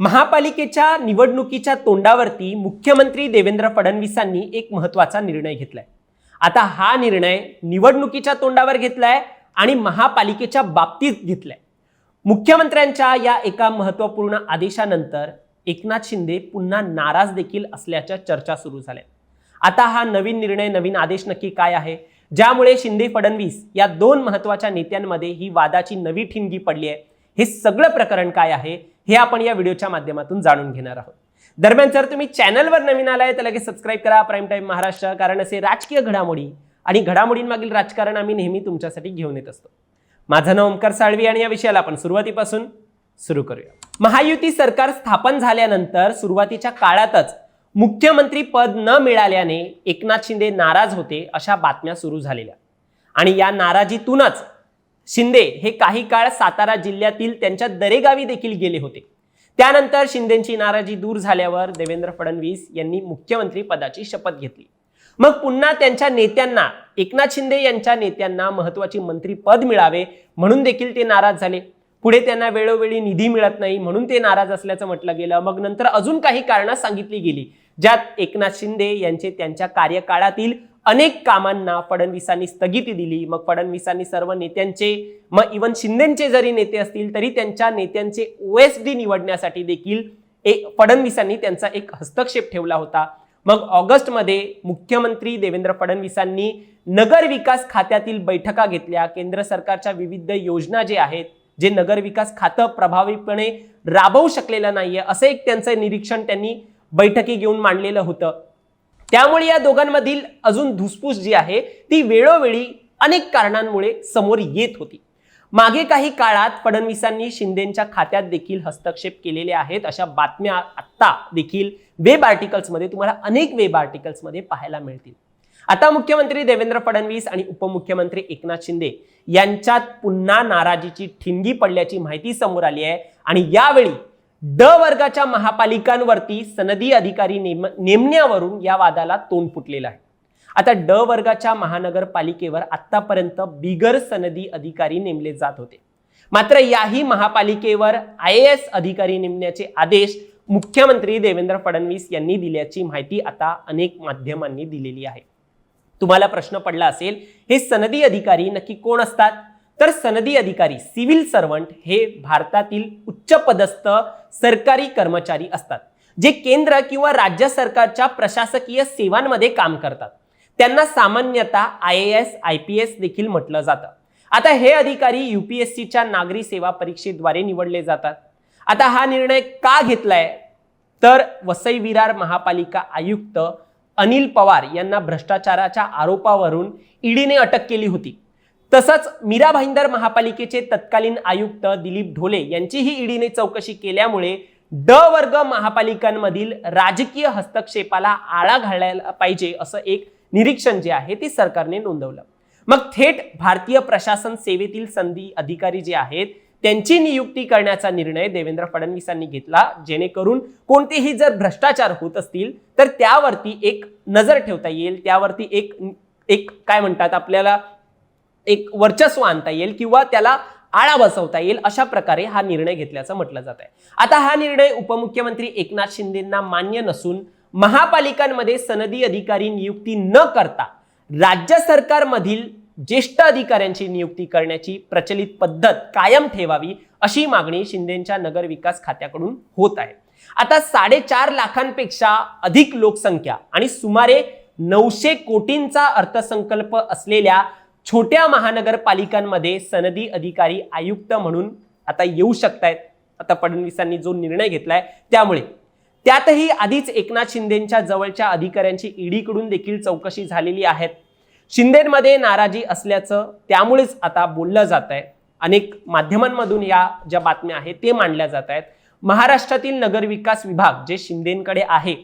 महापालिकेच्या निवडणुकीच्या तोंडावरती मुख्यमंत्री देवेंद्र फडणवीसांनी एक महत्त्वाचा निर्णय घेतलाय. आता हा निर्णय निवडणुकीच्या तोंडावर घेतलाय आणि महापालिकेच्या बाबतीत घेतलाय. मुख्यमंत्र्यांच्या या एका महत्त्वपूर्ण आदेशानंतर एकनाथ शिंदे पुन्हा नाराज देखील असल्याच्या चर्चा सुरू झाल्या. आता हा नवीन निर्णय नवीन आदेश नक्की काय आहे? ज्यामुळे शिंदे फडणवीस या दोन महत्त्वाच्या नेत्यांमध्ये ही वादाची नवी ठिणगी पडली आहे. हे सगळं प्रकरण काय आहे? हे आपण या व्हिडिओच्या माध्यमातून जाणून घेणार आहोत. दरम्यान जर तुम्ही चॅनलवर नवीन आलाय तर लगेच सबस्क्राईब करा. प्राईम टाईम महाराष्ट्र कारण असे राजकीय घडामोडी आणि घडामोडींमागील राजकारण आम्ही नेहमी तुमच्यासाठी घेऊन येत असतो. माझं नाव ओमकार साळवी आणि या विषयाला आपण सुरुवातीपासून सुरू करूया. महायुती सरकार स्थापन झाल्यानंतर सुरुवातीच्या काळातच मुख्यमंत्री पद न मिळाल्याने एकनाथ शिंदे नाराज होते अशा बातम्या सुरू झालेल्या. आणि या नाराजीतूनच शिंदे हे काही काळ सातारा जिल्ह्यातील त्यांच्या दरेगावी देखील गेले होते. त्यानंतर शिंदेची नाराजी दूर झाल्यावर देवेंद्र फडणवीस यांनी मुख्यमंत्री पदाची शपथ घेतली. मग पुन्हा त्यांच्या नेत्यांना एकनाथ शिंदे यांच्या नेत्यांना महत्वाची मंत्रीपद मिळावे म्हणून देखील ते नाराज झाले. पुढे त्यांना वेळोवेळी निधी मिळत नाही म्हणून ते नाराज असल्याचं म्हटलं गेलं. मग नंतर अजून काही कारणं सांगितली गेली ज्यात एकनाथ शिंदे यांचे त्यांच्या कार्यकाळातील अनेक कामांना फडणवीसांनी स्थगिती दिली. मग फडणवीसांनी सर्व नेत्यांचे मग इवन शिंदेचे जरी नेते असतील तरी त्यांच्या नेत्यांचे ओएसडी निवडण्यासाठी देखील एक फडणवीसांनी त्यांचा एक हस्तक्षेप ठेवला होता. मग ऑगस्टमध्ये मुख्यमंत्री देवेंद्र फडणवीसांनी नगर विकास खात्यातील बैठका घेतल्या. केंद्र सरकारच्या विविध योजना जे आहेत जे नगर विकास खातं प्रभावीपणे राबवू शकलेलं नाहीये असं एक त्यांचं निरीक्षण त्यांनी बैठकी घेऊन मांडलेलं होतं. त्यामुळे या दोघांमधील अजून धुसफूस जी आहे ती वेळोवेळी अनेक कारणांमुळे समोर येत होती. मागे काही काळात फडणवीसांनी शिंदेच्या खात्यात देखील हस्तक्षेप केलेले आहेत अशा बातम्या आत्ता देखील वेब आर्टिकल्समध्ये तुम्हाला अनेक वेब आर्टिकल्समध्ये पाहायला मिळतील. आता मुख्यमंत्री देवेंद्र फडणवीस आणि उपमुख्यमंत्री एकनाथ शिंदे यांच्यात पुन्हा नाराजीची ठिणगी पडल्याची माहिती समोर आली आहे आणि यावेळी ड वर्गाच्या महापालिकांवरती सनदी अधिकारी नेम नेमण्यावरून या वादाला तोंड फुटलेलं आहे. आता ड वर्गाच्या महानगरपालिकेवर आतापर्यंत बिगर सनदी अधिकारी नेमले जात होते. मात्र याही महापालिकेवर आय एस अधिकारी नेमण्याचे आदेश मुख्यमंत्री देवेंद्र फडणवीस यांनी दिल्याची माहिती आता अनेक माध्यमांनी दिलेली आहे. तुम्हाला प्रश्न पडला असेल हे सनदी अधिकारी नक्की कोण असतात? तर सनदी अधिकारी सिव्हिल सर्वंट हे भारतातील उच्चपदस्थ सरकारी कर्मचारी असतात जे केंद्र किंवा राज्य सरकारच्या प्रशासकीय सेवांमध्ये काम करतात. त्यांना सामान्यतः I A S I P S देखील म्हटलं जातं. आता हे अधिकारी युपीएससीच्या नागरी सेवा परीक्षेद्वारे निवडले जातात. आता हा निर्णय का घेतलाय? तर वसई विरार महापालिका आयुक्त अनिल पवार यांना भ्रष्टाचाराच्या आरोपावरून ईडीने अटक केली होती. तसंच मीरा भाईंदर महापालिकेचे तत्कालीन आयुक्त दिलीप ढोले यांचीही ईडीने चौकशी केल्यामुळे ड वर्ग महापालिकांमधील राजकीय हस्तक्षेपाला आळा घालायला पाहिजे असं एक निरीक्षण जे आहे ते सरकारने नोंदवलं. मग थेट भारतीय प्रशासन सेवेतील संधी अधिकारी जे आहेत त्यांची नियुक्ती करण्याचा निर्णय देवेंद्र फडणवीसांनी घेतला जेणेकरून कोणतेही जर भ्रष्टाचार होत असतील तर त्यावरती एक नजर ठेवता येईल. त्यावरती एक एक काय म्हणतात आपल्याला एक वर्चस्व आणता येईल किंवा त्याला आळा बसवता येईल अशा प्रकारे हा निर्णय घेतल्याचं म्हटलं जात आहे. आता हा निर्णय उपमुख्यमंत्री एकनाथ शिंदेंना मान्य नसून महापालिकांमध्ये सनदी अधिकारी नियुक्ती न करता राज्य सरकारमधील ज्येष्ठ अधिकाऱ्यांची नियुक्ती करण्याची प्रचलित पद्धत कायम ठेवावी अशी मागणी शिंदेच्या नगर विकास खात्याकडून होत आहे. आता साडेचार लाखांपेक्षा अधिक लोकसंख्या आणि सुमारे नऊशे कोटींचा अर्थसंकल्प असलेल्या छोट्या महानगरपालिकांमध्ये सनदी अधिकारी आयुक्त म्हणून आता येऊ शकतायत. आता फडणवीसांनी जो निर्णय घेतलाय त्यामुळे. त्यातही आधीच एकनाथ शिंदेच्या जवळच्या अधिकाऱ्यांची ईडीकडून देखील चौकशी झालेली आहे शिंदेमध्ये नाराजी असल्याचं त्यामुळेच आता बोललं जात आहे अनेक माध्यमांमधून या ज्या बातम्या आहेत ते मांडल्या जात आहेत. महाराष्ट्रातील नगरविकास विभाग जे शिंदेकडे आहे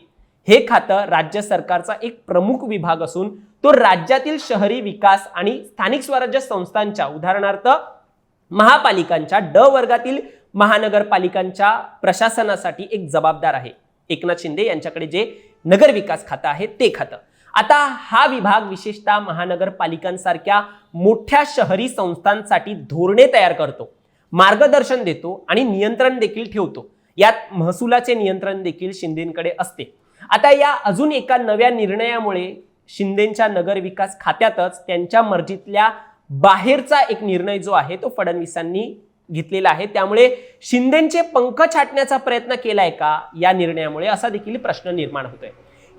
हे खातं राज्य सरकारचा एक प्रमुख विभाग असून तो राज्यातील शहरी विकास आणि स्थानिक स्वराज्य संस्थांच्या उदाहरणार्थ महापालिकांच्या ड वर्गातील महानगरपालिकांच्या प्रशासनासाठी एक जबाबदार आहे. एकनाथ शिंदे यांच्याकडे जे नगर विकास खातं आहे ते खातं. आता हा विभाग विशेषतः महानगरपालिकांसारख्या मोठ्या शहरी संस्थांसाठी धोरणे तयार करतो. मार्गदर्शन देतो आणि नियंत्रण देखील ठेवतो. यात महसुलाचे नियंत्रण देखील शिंदेकडे असते. आता या अजून एका नव्या निर्णयामुळे शिंदेच्या नगरविकास खात्यातच त्यांच्या मर्जीतल्या बाहेरचा एक निर्णय जो आहे तो फडणवीसांनी घेतलेला आहे. त्यामुळे शिंदेचे पंख छाटण्याचा प्रयत्न केलाय का या निर्णयामुळे असा देखील प्रश्न निर्माण होतोय.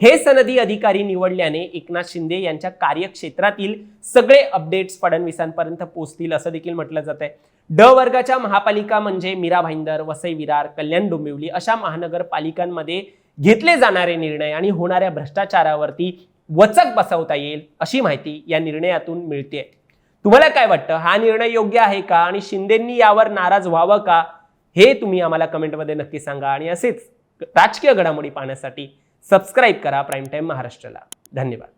हे सनदी अधिकारी निवडल्याने एकनाथ शिंदे यांच्या कार्यक्षेत्रातील सगळे अपडेट्स फडणवीसांपर्यंत पोहोचतील असं देखील म्हटलं जात आहे ड वर्गाच्या महापालिका म्हणजे मीरा भाईंदर वसई विरार कल्याण डोंबिवली अशा महानगरपालिकांमध्ये घेतले जाणारे निर्णय आणि होणाऱ्या भ्रष्टाचारावरती वचक बसवता येईल अशी माहिती या निर्णयातून मिळते तुम्हाला काय वाटतं? हा निर्णय योग्य आहे का? आणि शिंदेंनी यावर नाराज व्हावं का? हे तुम्ही आम्हाला कमेंटमध्ये नक्की सांगा आणि असेच राजकीय घडामोडी पाहण्यासाठी सबस्क्राईब करा प्राईम टाईम महाराष्ट्राला. धन्यवाद.